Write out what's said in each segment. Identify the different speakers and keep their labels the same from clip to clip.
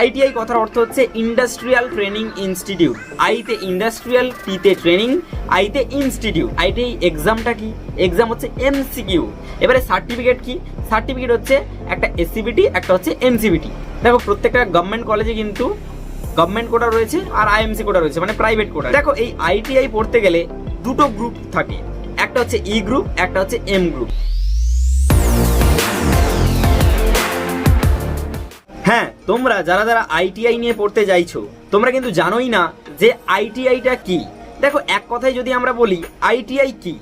Speaker 1: ITI কথার অর্থ হচ্ছে ইন্ডাস্ট্রিয়াল ট্রেনিং ইনস্টিটিউট আইতে ইন্ডাস্ট্রিয়াল টিতে ট্রেনিং আইতে ইনস্টিটিউট আইটিআই এক্সামটা কি? এক্সাম হচ্ছে এমসিকিউ এবারে সার্টিফিকেট কি? সার্টিফিকেট হচ্ছে একটা এসসিবিটি একটা হচ্ছে এমসিবিটি দেখো, প্রত্যেকটা গভর্নমেন্ট কলেজে কিন্তু গভর্নমেন্ট কোটা রয়েছে আর আইএমসি কোটা রয়েছে মানে প্রাইভেট কোটা দেখো, এই আইটিআই পড়তে গেলে দুটো গ্রুপ থাকে। একটা হচ্ছে ই গ্রুপ একটা হচ্ছে এম গ্রুপ হ্যাঁ তোমরা যারা যারা আইটিআই নিয়ে পড়তে চাইছো তোমরা কিন্তু জানোই না যে আইটিআইটা কি। দেখো, এক কথায় যদি আমরা বলি আইটিআই কি?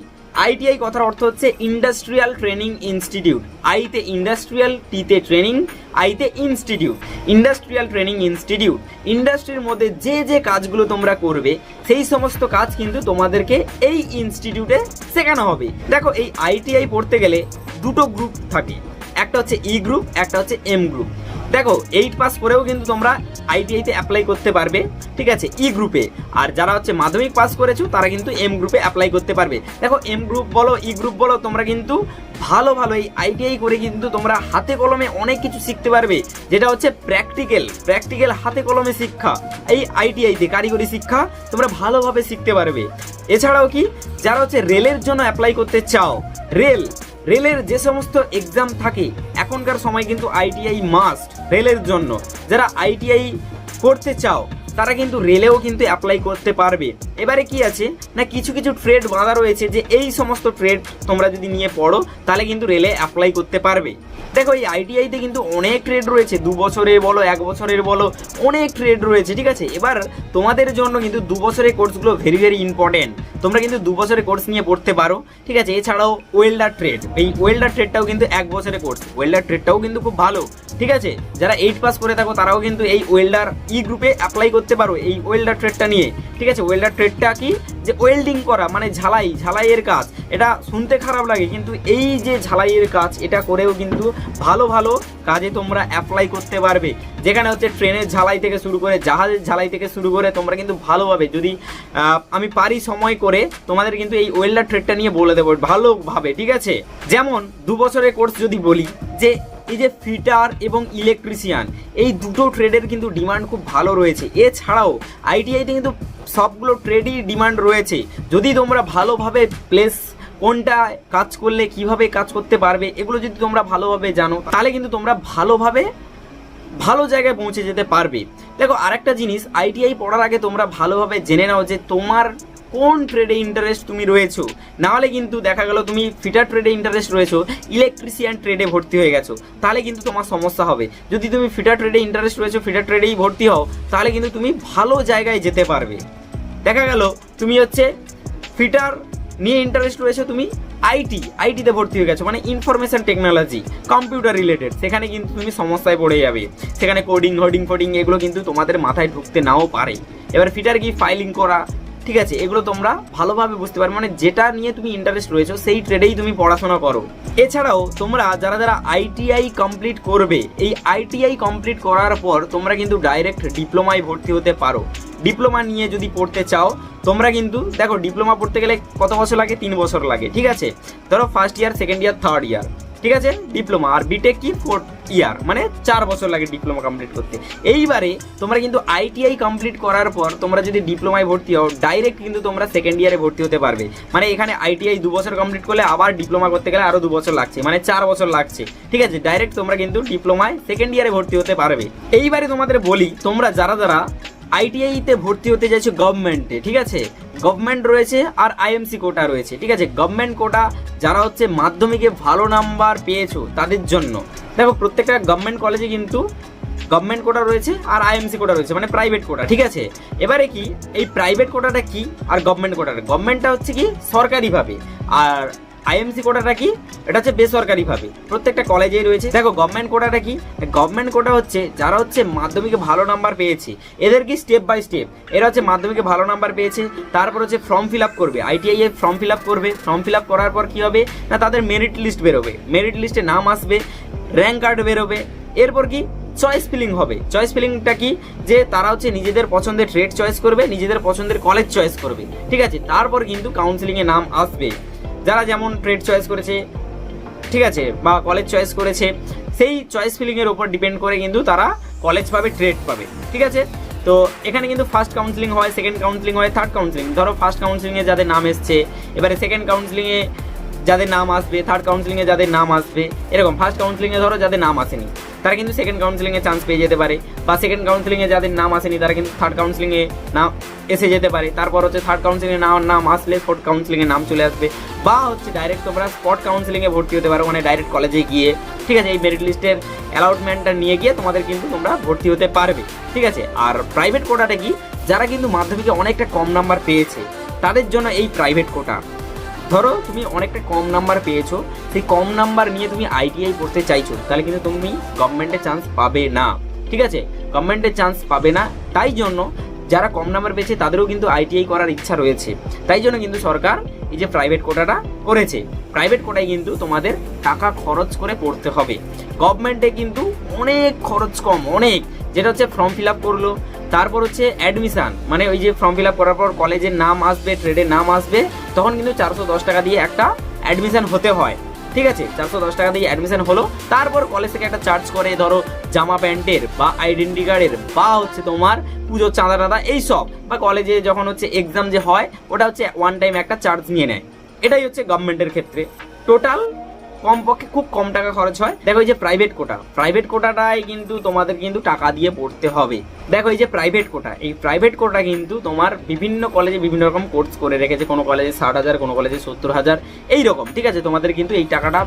Speaker 1: আইটিআই কথার অর্থ হচ্ছে ইন্ডাস্ট্রিয়াল ট্রেনিং ইনস্টিটিউট আইতে ইন্ডাস্ট্রিয়াল টিতে ট্রেনিং আইতে ইনস্টিটিউট ইন্ডাস্ট্রিয়াল ট্রেনিং ইনস্টিটিউট ইন্ডাস্ট্রির মধ্যে যে যে কাজগুলো তোমরা করবে, সেই সমস্ত কাজ কিন্তু তোমাদেরকে এই ইনস্টিটিউটে শেখানো হবে। দেখো, এই আইটিআই পড়তে গেলে দুটো গ্রুপ থাকে। একটা হচ্ছে ই গ্রুপ একটা হচ্ছে এম গ্রুপ দেখো এইট পাস করেও কিন্তু তোমরা আইটিআইতে অ্যাপ্লাই করতে পারবে, ঠিক আছে? ই গ্রুপে আর যারা হচ্ছে মাধ্যমিক পাস করেছ, তারা কিন্তু এম গ্রুপে অ্যাপ্লাই করতে পারবে। দেখো এম গ্রুপ বলো ই গ্রুপ বলো, তোমরা কিন্তু ভালো ভালো এই আইটিআই করে কিন্তু তোমরা হাতে কলমে অনেক কিছু শিখতে পারবে। যেটা হচ্ছে প্র্যাকটিক্যাল প্র্যাকটিক্যাল হাতে কলমে শিক্ষা। এই আইটিআইতে কারিগরি শিক্ষা, তোমরা ভালোভাবে শিখতে পারবে। এছাড়াও কি, যারা হচ্ছে রেলের জন্য অ্যাপ্লাই করতে চাও, রেল, রেলের যে সমস্ত এক্সাম থাকে, এখনকার সময় কিন্তু আইটিআই মাস্ট রেলের জন্য। যারা আইটিআই করতে চাও, তারা কিন্তু রেলেও কিন্তু অ্যাপ্লাই করতে পারবে। এবারে কি আছে? না, কিছু কিছু ট্রেড বাঁধা রয়েছে যে এই সমস্ত ট্রেড তোমরা যদি নিয়ে পড়ো, তাহলে কিন্তু রেলে অ্যাপ্লাই করতে পারবে। দেখো, এই আইটিআইতে কিন্তু অনেক ট্রেড রয়েছে। দু বছরের বলো, এক বছরের বলো, অনেক ট্রেড রয়েছে, ঠিক আছে? এবার তোমাদের জন্য কিন্তু দু বছরের কোর্সগুলো ভেরি ভেরি ইম্পর্টেন্ট তোমরা কিন্তু দু বছরের কোর্স নিয়ে পড়তে পারো, ঠিক আছে? এছাড়াও ওয়েল্ডার ট্রেড এই ওয়েল্ডার ট্রেডটাও কিন্তু এক বছরের কোর্স ওয়েল্ডার ট্রেডটাও কিন্তু খুব ভালো, ঠিক আছে? যারা এইট পাস করে থাকো, তারাও কিন্তু এই ওয়েল্ডার ই গ্রুপে অ্যাপ্লাই করতে পারো, এই ওয়েল্ডার ট্রেডটা নিয়ে, ঠিক আছে? ওয়েল্ডার ট্রেডটা কি? যে ওয়েল্ডিং করা মানে ঝালাই, ঝালাইয়ের কাজ, এটা শুনতে খারাপ লাগে, কিন্তু এই যে ঝালাইয়ের কাজ, এটা করেও কিন্তু ভালো ভালো কাজে তোমরা অ্যাপ্লাই করতে পারবে। যেখানে হচ্ছে ট্রেনের ঝালাই থেকে শুরু করে জাহাজের ঝালাই থেকে শুরু করে তোমরা কিন্তু ভালোভাবে যদি আমি পারি সময় করে, তোমাদের কিন্তু এই ওয়েল্ডার ট্রেডটা নিয়ে বলে দেবো ভালোভাবে, ঠিক আছে? যেমন দু বছরের কোর্স যদি বলি, যে এই যে ফিটার এবং ইলেকট্রিশিয়ান, এই দুটো ট্রেডের কিন্তু ডিমান্ড খুব ভালো রয়েছে। এছাড়াও আইটিআইতে কিন্তু সবগুলো ট্রেডই ডিমান্ড রয়েছে। যদি তোমরা ভালোভাবে প্লেস কোনটা কাজ করলে, কীভাবে কাজ করতে পারবে, এগুলো যদি তোমরা ভালোভাবে জানো, তাহলে কিন্তু তোমরা ভালোভাবে ভালো জায়গায় পৌঁছে যেতে পারবে। দেখো, আরেকটা জিনিস আইটিআই পড়ার আগে তোমরা ভালোভাবে জেনে নাও যে তোমার কোন ট্রেডে ইন্টারেস্ট তুমি রয়েছো। নাহলে কিন্তু দেখা গেল তুমি ফিটার ট্রেডে ইন্টারেস্ট রয়েছো ইলেকট্রিশিয়ান ট্রেডে ভর্তি হয়ে গেছো। তাহলে কিন্তু তোমার সমস্যা হবে। যদি তুমি ফিটার ট্রেডে ইন্টারেস্ট রয়েছো ফিটার ট্রেডেই ভর্তি হও, তাহলে কিন্তু তুমি ভালো জায়গায় যেতে পারবে। দেখা গেল, তুমি হচ্ছে ফিটার নিয়ে ইন্টারেস্ট রয়েছে তুমি আইটি, আইটিতে ভর্তি হয়ে গেছো মানে ইনফরমেশন টেকনোলজি কম্পিউটার রিলেটেড সেখানে কিন্তু তুমি সমস্যায় পড়ে যাবে। সেখানে কোডিং হোডিং ফোডিং এগুলো কিন্তু তোমাদের মাথায় ঢুকতে নাও পারে। এবার ফিটার কি? ফাইলিং করা, ঠিক আছে? এগুলো তোমরা ভালোভাবে বুঝতে পারবে মানে যেটা নিয়ে তুমি ইন্টারেস্ট রয়েছো, সেই ট্রেডেই তুমি পড়াশোনা করো। এছাড়াও, তোমরা যারা যারা আইটিআই কমপ্লিট করবে, এই আইটিআই কমপ্লিট করার পর তোমরা কিন্তু ডাইরেক্ট ডিপ্লোমায় ভর্তি হতে পারো। ডিপ্লোমা নিয়ে যদি পড়তে চাও, তোমরা কিন্তু, দেখো, ডিপ্লোমা পড়তে গেলে কত বছর লাগে? তিন বছর লাগে, ঠিক আছে? ধরো first year second year third year ঠিক আছে? ডিপ্লোমা আর বিটেক কি? ফোর্থ ইয়ার মানে চার বছর লাগে ডিপ্লোমা কমপ্লিট করতে। এইবারে তোমরা কিন্তু আইটিআই কমপ্লিট করার পর তোমরা যদি ডিপ্লোমায় ভর্তি হও ডাইরেক্ট কিন্তু তোমরা সেকেন্ড ইয়ারে ভর্তি হতে পারবে। মানে এখানে আইটিআই দু বছর কমপ্লিট করলে আবার ডিপ্লোমা করতে গেলে আরও দু বছর লাগছে মানে চার বছর লাগছে, ঠিক আছে? ডাইরেক্ট তোমরা কিন্তু ডিপ্লোমায় সেকেন্ড ইয়ারে ভর্তি হতে পারবে। এইবারে তোমাদের বলি, তোমরা যারা যারা আইটিআইতে ভর্তি হতে চাইছো গভর্নমেন্টে ঠিক আছে? গভর্নমেন্ট রয়েছে আর আইএমসি কোটা রয়েছে, ঠিক আছে? গভর্নমেন্ট কোটা যারা হচ্ছে মাধ্যমিকে ভালো নাম্বার পেয়েছ তাদের জন্য। দেখো, প্রত্যেকটা গভর্নমেন্ট কলেজে কিন্তু গভর্নমেন্ট কোটা রয়েছে আর আইএমসি কোটা রয়েছে মানে প্রাইভেট কোটা ঠিক আছে? এবারে কি? এই প্রাইভেট কোটাটা কি আর গভর্নমেন্ট কোটাটা গভর্নমেন্টটা হচ্ছে কি সরকারিভাবে। আর আইএমসি কোটাটা কি? এটা হচ্ছে বেসরকারিভাবে। প্রত্যেকটা কলেজেই রয়েছে। দেখো গভর্নমেন্ট কোটাটা কি? গভর্নমেন্ট কোটা হচ্ছে যারা হচ্ছে মাধ্যমিকে ভালো নাম্বার পেয়েছে। এদের কি স্টেপ বাই স্টেপ এরা হচ্ছে মাধ্যমিকে ভালো নাম্বার পেয়েছে, তারপর হচ্ছে ফর্ম ফিল আপ করবে। আইটিআই এর ফর্ম ফিল আপ করবে। ফর্ম ফিল আপ করার পর কি হবে? না, তাদের মেরিট লিস্ট বেরোবে। মেরিট লিস্টে নাম আসবে র্যাঙ্ক কার্ড বেরোবে। এরপর কি? চয়েস ফিলিং হবে। চয়েস ফিলিংটা কি? যে তারা হচ্ছে নিজেদের পছন্দের ট্রেড চয়েস করবে, নিজেদের পছন্দের কলেজ চয়েস করবে। ঠিক আছে? তারপর কিন্তু কাউন্সিলিংয়ে নাম আসবে। যারা যেমন ট্রেড চয়েস করেছে, ঠিক আছে, বা কলেজ চয়েস করেছে, সেই চয়েস ফিলিংয়ের উপর ডিপেন্ড করে কিন্তু তারা কলেজ পাবে ট্রেড পাবে, ঠিক আছে? তো এখানে কিন্তু ফার্স্ট কাউন্সিলিং হয় সেকেন্ড কাউন্সিলিং হয় থার্ড কাউন্সিলিং ধরো ফার্স্ট কাউন্সিলিংয়ে যাদের নাম এসছে, এবারে সেকেন্ড কাউন্সিলিংয়ে যাদের নাম আসবে থার্ড কাউন্সিলিংয়ে যাদের নাম আসবে, এরকম ফার্স্ট কাউন্সিলিংয়ে ধরো যাদের নাম আসেনি, তারা কিন্তু সেকেন্ড কাউন্সিলিংয়ে চান্স পেয়ে যেতে পারে, বা সেকেন্ড কাউন্সিলিংয়ে যাদের নাম আসেনি, তারা কিন্তু থার্ড কাউন্সিলিংয়ে নাম এসে যেতে পারে, তারপর হচ্ছে থার্ড কাউন্সিলিংয়ে নাম নাম আসলে ফোর্থ কাউন্সিলিংয়ে নাম চলে আসবে, বা হচ্ছে ডাইরেক্ট তোমরা স্পট কাউন্সিলিংয়ে ভর্তি হতে পারো মানে ডাইরেক্ট কলেজে গিয়ে, ঠিক আছে? এই মেরিট লিস্টের অ্যালাউটমেন্টটা নিয়ে গিয়ে তোমাদের কিন্তু তোমরা ভর্তি হতে পারবে, ঠিক আছে? আর প্রাইভেট কোটাটা কি? যারা কিন্তু মাধ্যমিকে অনেকটা কম নাম্বার পেয়েছে, তাদের জন্য এই প্রাইভেট কোটা ধরো তুমি অনেকটা কম নাম্বার পেয়েছ, সেই কম নাম্বার নিয়ে তুমি আইটিআই পড়তে চাইছো, তাহলে কিন্তু তুমি গভর্নমেন্টের চান্স পাবে না, ঠিক আছে? গভর্নমেন্টের চান্স পাবে না, তাই জন্য যারা কম নাম্বার পেয়েছে, তাদেরও কিন্তু আইটিআই করার ইচ্ছা রয়েছে। তাই জন্য কিন্তু সরকার এই যে প্রাইভেট কোটাটা করেছে। প্রাইভেট কোটায় কিন্তু তোমাদের টাকা খরচ করে পড়তে হবে। গভর্নমেন্টে কিন্তু অনেক খরচ কম, অনেক। যেটা হচ্ছে ফর্ম ফিল আপ করল তারপর হচ্ছে অ্যাডমিশান মানে ওই যে ফর্ম ফিল আপ করার পর কলেজের নাম আসবে ট্রেডের নাম আসবে, তখন কিন্তু চারশো দশ টাকা দিয়ে একটা অ্যাডমিশান হতে হয়। ঠিক আছে? চারশো দশ টাকা দিয়ে অ্যাডমিশন হলো। তারপর কলেজ থেকে একটা চার্জ করে, ধরো জামা প্যান্টের বা আইডেন্টি কার্ডের বা হচ্ছে তোমার পুজোর চাঁদা টাদা এইসব বা কলেজে যখন হচ্ছে এক্সাম যে হয়, ওটা হচ্ছে ওয়ান টাইম একটা চার্জ নিয়ে নেয়। এটাই হচ্ছে গভর্নমেন্টের ক্ষেত্রে। টোটাল কমপক্ষে খুব কম টাকা খরচ হয়। দেখো এই যে প্রাইভেট কোটা প্রাইভেট কোটাটাই কিন্তু তোমাদের কিন্তু টাকা দিয়ে পড়তে হবে। দেখো এই যে প্রাইভেট কোটা এই প্রাইভেট কোটা কিন্তু তোমার বিভিন্ন কলেজে বিভিন্ন রকম কোর্স করে রেখেছে। কোনো কলেজে ষাট হাজার, কোনো কলেজে সত্তর হাজার, এইরকম, ঠিক আছে? তোমাদের কিন্তু এই টাকাটা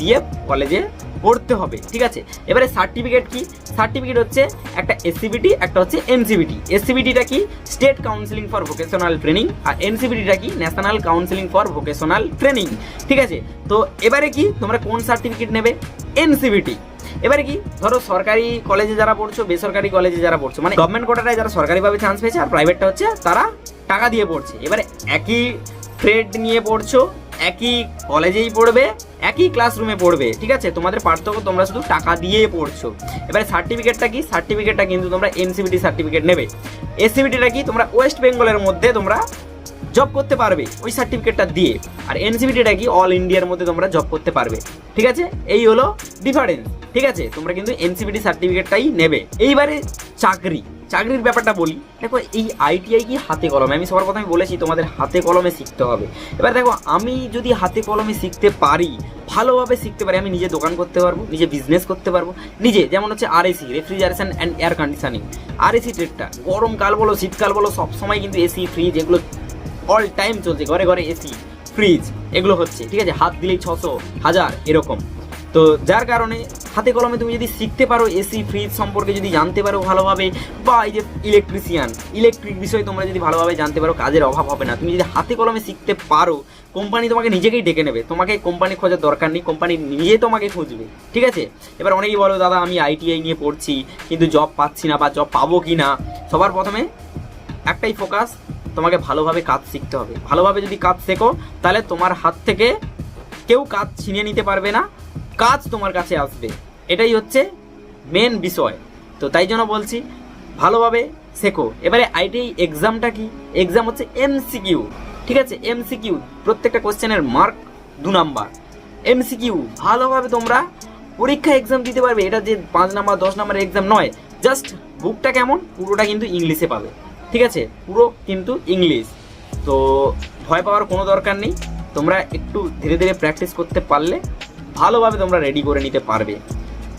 Speaker 1: দিয়ে কলেজে পড়তে হবে, ঠিক আছে? এবারে সার্টিফিকেট কি? সার্টিফিকেট হচ্ছে একটা এসসিবিটি একটা হচ্ছে এনসিবিটি এসসিবিটিটা কি? State counselling for vocational training আর এনসিবিটিটা কি? National counselling for vocational training ঠিক আছে? তো এবারে কি? তোমরা কোন সার্টিফিকেট নেবে? এনসিবিটি এবারে কি? ধরো সরকারি কলেজে যারা পড়ছো, বেসরকারি কলেজে যারা পড়ছো মানে গভর্নমেন্ট কোটাটায় যারা সরকারিভাবে চান্স পেয়েছে আর প্রাইভেটটা হচ্ছে তারা টাকা দিয়ে পড়ছে। এবারে একই ট্রেড নিয়ে পড়ছো একই কলেজেই পড়বে, একই ক্লাসরুমে পড়বে, ঠিক আছে? তোমাদের পার্থক্য তোমরা শুধু টাকা দিয়ে পড়ছো। এবারে সার্টিফিকেটটা কি? সার্টিফিকেটটা কিন্তু তোমরা এনসিবিটি সার্টিফিকেট নেবে। এসসিবিটিটা কি? তোমরা ওয়েস্ট বেঙ্গলের মধ্যে তোমরা জব করতে পারবে ওই সার্টিফিকেটটা দিয়ে। আর এনসিবিটিটা কি? অল ইন্ডিয়ার মধ্যে তোমরা জব করতে পারবে। ঠিক আছে? এই হলো ডিফারেন্স ঠিক আছে? তোমরা কিন্তু এনসিবিটি সার্টিফিকেটটাই নেবে। এইবারে চাকরি। চাকরির ব্যাপারটা বলি, দেখো এই আইটিআই কি হাতে কলমে? আমি সবার প্রথমে বলেছি তোমাদের হাতে কলমে শিখতে হবে। এবার দেখো, আমি যদি হাতে কলমে শিখতে পারি, ভালোভাবে শিখতে পারি, আমি নিজে দোকান করতে পারব, নিজে বিজনেস করতে পারব। নিজে, যেমন হচ্ছে RAC refrigeration and air conditioning RAC ট্রেডটা গরমকাল বলো, শীতকাল বলো, সবসময় কিন্তু এসি ফ্রিজ এগুলো অল টাইম চলছে, ঘরে ঘরে এসি ফ্রিজ এগুলো হচ্ছে, ঠিক আছে? হাত দিলেই ছশো, হাজার, এরকম। তো যার কারণে হাতে কলমে তুমি যদি শিখতে পারো এসি ফ্রিজ সম্পর্কে যদি জানতে পারো ভালোভাবে, বা এই যে ইলেকট্রিশিয়ান ইলেকট্রিক বিষয়ে তোমরা যদি ভালোভাবে জানতে পারো, কাজের অভাব হবে না। তুমি যদি হাতে কলমে শিখতে পারো কোম্পানি তোমাকে নিজেকেই ডেকে নেবে। তোমাকে কোম্পানি খোঁজার দরকার নেই কোম্পানি নিজে তোমাকে খুঁজবে। ঠিক আছে? এবার অনেকেই বলো, দাদা, আমি আইটিআই নিয়ে পড়ছি, কিন্তু জব পাচ্ছি না বা জব পাবো কি না? সবার প্রথমে একটাই ফোকাস তোমাকে ভালোভাবে কাজ শিখতে হবে। ভালোভাবে যদি কাজ শেখো, তাহলে তোমার হাত থেকে কেউ কাজ ছিনিয়ে নিতে পারবে না। কাজ তোমার কাছে আসবে। এটাই হচ্ছে মেন বিষয়। তো তাই জন্য বলছি, ভালোভাবে শেখো। এবারে আইটিআই এক্সামটা কি? এক্সাম হচ্ছে এমসিকিউ ঠিক আছে? এমসিকিউ প্রত্যেকটা কোশ্চেনের মার্ক দু নাম্বার এমসিকিউ ভালোভাবে তোমরা পরীক্ষা এক্সাম দিতে পারবে। এটা যে পাঁচ নাম্বার দশ নাম্বারের এক্সাম নয় জাস্ট বুকটা কেমন? পুরোটা কিন্তু ইংলিশে পাবে। ঠিক আছে? পুরো কিন্তু ইংলিশ। তো ভয় পাওয়ার কোনো দরকার নেই। তোমরা একটু ধীরে ধীরে প্র্যাকটিস করতে পারলে ভালোভাবে তোমরা রেডি করে নিতে পারবে।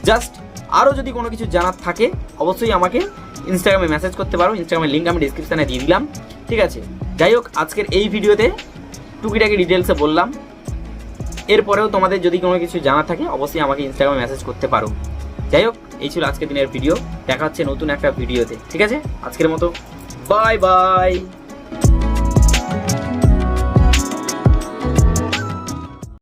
Speaker 1: জাস্ট আরও যদি কোনো কিছু জানার থাকে, অবশ্যই আমাকে ইনস্টাগ্রামে মেসেজ করতে পারো। ইনস্টাগ্রামের লিঙ্ক আমি ডিসক্রিপশানে দিয়ে দিলাম। ঠিক আছে? যাই হোক, আজকের এই ভিডিওতে টুকিটাকি ডিটেলসে বললাম। এরপরেও তোমাদের যদি কোনো কিছু জানা থাকে, অবশ্যই আমাকে ইনস্টাগ্রামে মেসেজ করতে পারো। যাই হোক, এই ছিল আজকের দিনের ভিডিও দেখা হচ্ছে নতুন একটা ভিডিওতে। ঠিক আছে? আজকের মতো। Bye bye